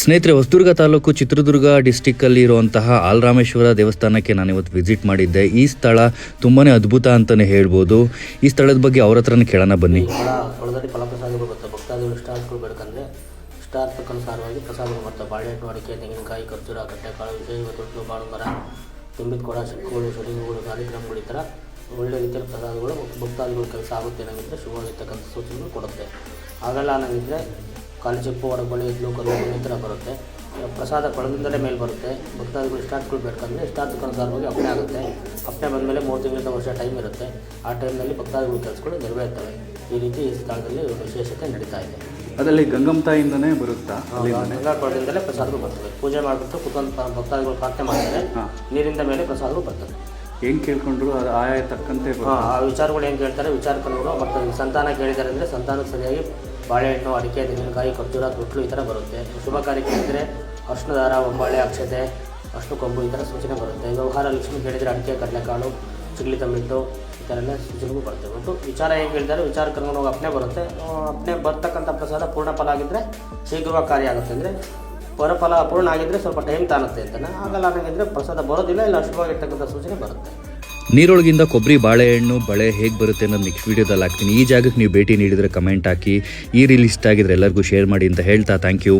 ಸ್ನೇಹಿತರೆ, ಹೊಸದುರ್ಗ ತಾಲೂಕು ಚಿತ್ರದುರ್ಗ ಡಿಸ್ಟಿಕ್ಕಲ್ಲಿ ಇರುವಂತಹ ಆಲ್ರಾಮೇಶ್ವರ ದೇವಸ್ಥಾನಕ್ಕೆ ನಾನು ಇವತ್ತು ವಿಸಿಟ್ ಮಾಡಿದ್ದೆ. ಈ ಸ್ಥಳ ತುಂಬಾ ಅದ್ಭುತ ಅಂತಲೇ ಹೇಳ್ಬೋದು. ಈ ಸ್ಥಳದ ಬಗ್ಗೆ ಅವ್ರ ಹತ್ರನೇ ಕೇಳೋಣ ಬನ್ನಿ. ಫಲ ಪ್ರಸಾದ ಫಲಪ್ರಸಾದಗಳು ಬರ್ತವೆ. ಭಕ್ತಾದಿಗಳು ಇಷ್ಟಾರ್ಥಗಳು ಬೇಡ್ಕಂದ್ರೆ. ಇಷ್ಟಾರ್ಥಕ್ಕನುಸಾರವಾಗಿ ಪ್ರಸಾದಗಳು ಬರ್ತವೆ. ಬಾಳೆಹಣ್ಣು, ಅಡಿಕೆ, ತೆಂಗಿನಕಾಯಿ, ಖರ್ಜೂರ ಕಟ್ಟೆಕಾಳು ವಿಶೇಷ ತೊಟ್ಟು ಬಾಳು ಮರ ತುಂಬಿದ ಕೊಡ ಚಿಕ್ಕಗಳು ಶರೀರಗಳು ಕಾರ್ಯಕ್ರಮಗಳು ಈ ಥರ ಒಳ್ಳೆ ರೀತಿಯ ಪ್ರಸಾದಗಳು ಭಕ್ತಾದಿಗಳು ಕೆಲಸ ಆಗುತ್ತೆ ಅನ್ನೋಂಗಿದ್ರೆ ಶುಭವಾಗಿರ್ತಕ್ಕಂಥ ಸೂಚನೆಗಳು ಕೊಡುತ್ತೆ. ಆಗಲ್ಲ ಅನ್ನೋಂಗಿದ್ರೆ ಖಾಲಿ ಚಿಪ್ಪು ಬಳಿ ಇಡ್ಲು ಈ ಥರ ಬರುತ್ತೆ. ಪ್ರಸಾದ ಕೊಳದಿಂದಲೇ ಮೇಲೆ ಬರುತ್ತೆ. ಭಕ್ತಾದಿಗಳು ಇಷ್ಟಾರ್ಥಗಳು ಬೇಕಂದರೆ ಇಷ್ಟಾರ್ಥಕ್ಕನುಸಾರವಾಗಿ ಅಪ್ಪಣೆ ಆಗುತ್ತೆ. ಅಪ್ಪಣೆ ಬಂದಮೇಲೆ ಮೂರು ತಿಂಗಳಿಂದ ವರ್ಷ ಟೈಮ್ ಇರುತ್ತೆ. ಆ ಟೈಮ್ನಲ್ಲಿ ಭಕ್ತಾದಿಗಳು ಕೆಲಸಗಳು ನೆರವೇರ್ತವೆ ಈ ರೀತಿ ಈ ಸ್ಥಳದಲ್ಲಿ ವಿಶೇಷತೆ ನಡೀತಾ ಇದೆ. ಅದರಲ್ಲಿ ಗಂಗಮ್ಮ ತಾಯಿಯಿಂದನೇ ಬರುತ್ತಾ? ಗಂಗಾ ಕೊಳದಿಂದಲೇ ಪ್ರಸಾದಗಳು ಬರ್ತವೆ. ಪೂಜೆ ಮಾಡಿಬಿಟ್ಟು ಕುತ್ಕೊಂಡು ಭಕ್ತಾದಿಗಳು ಪ್ರಾರ್ಥನೆ ಮಾಡ್ತಾರೆ. ನೀರಿಂದ ಮೇಲೆ ಪ್ರಸಾದಗಳು ಬರ್ತವೆ. ಏನು ಕೇಳ್ಕೊಂಡ್ರು? ಅದು ಆಯಾ ತಕ್ಕಂತೆ ಆ ವಿಚಾರಗಳು ಏನು ಕೇಳ್ತಾರೆ? ವಿಚಾರಕನುಗಳು ಮತ್ತು ಸಂತಾನ ಕೇಳಿದ್ದಾರೆ ಅಂದರೆ ಸಂತಾನಕ್ಕೆ ಸರಿಯಾಗಿ ಬಾಳೆಹಣ್ಣು ಅಡಿಕೆ, ತೆಂಗಿನಕಾಯಿ ಖರ್ಜೂರ ತೊಟ್ಲು ಈ ಥರ ಬರುತ್ತೆ. ಶುಭ ಕಾರ್ಯಕ್ಕೆ ಕೇಳಿದರೆ ಅರ್ಶಿನ ದಾರ ಒಂಬಾಳೆ ಅಕ್ಷತೆ ಅಷ್ಟು ಕೊಂಬು ಈ ಥರ ಸೂಚನೆ ಬರುತ್ತೆ. ವ್ಯವಹಾರ ಲಕ್ಷ್ಮಿ ಹೇಳಿದರೆ ಅಡಿಕೆ, ಕಡಲೆಕಾಳು, ಚಿಗ್ಲಿ ತಮಿಟ್ಟು ಈ ಥರ ಎಲ್ಲ ಸೂಚನೆಗೂ ಬರುತ್ತೆ. ಒಟ್ಟು ವಿಚಾರ ಏನು ಹೇಳ್ತಾರೆ, ವಿಚಾರ ಕರ್ಕೊಂಡು ಹೋಗಿ ಬರುತ್ತೆ. ಅಪ್ನೆ ಬರ್ತಕ್ಕಂಥ ಪ್ರಸಾದ ಪೂರ್ಣ ಫಲ ಆಗಿದ್ದರೆ ಶೀಘ್ರವಾಗಿ ಕಾರ್ಯ ಆಗುತ್ತೆ. ಅಂದರೆ ಪರಫಲ ಅಪೂರ್ಣ ಆಗಿದ್ದರೆ ಸ್ವಲ್ಪ ಟೈಮ್ ತಾನುತ್ತೆ ಅಂತಾನೆ. ಆಗಲ್ಲ ಅನ್ನಂಗಿದ್ರೆ ಪ್ರಸಾದ ಬರೋದಿಲ್ಲ, ಇಲ್ಲ ಅಶುಭವಾಗಿರ್ತಕ್ಕಂಥ ಸೂಚನೆ ಬರುತ್ತೆ. ನೀರೊಳಗಿಂದ ಕೊಬ್ಬರಿ ಬಾಳೆಹಣ್ಣು ಬಳೆ ಹೇಗೆ ಬರುತ್ತೆ ಅನ್ನೋದು ನೆಕ್ಸ್ಟ್ ವೀಡಿಯೋದಲ್ಲಿ ಹಾಕ್ತೀನಿ. ಈ ಜಾಗಕ್ಕೆ ನೀವು ಭೇಟಿ ನೀಡಿದರೆ ಕಮೆಂಟ್ ಹಾಕಿ. ಈ ರೀಲ್ ಇಷ್ಟ ಆಗಿದ್ರೆ ಎಲ್ಲರಿಗೂ ಶೇರ್ ಮಾಡಿ ಅಂತ ಹೇಳ್ತಾ ಥ್ಯಾಂಕ್ ಯು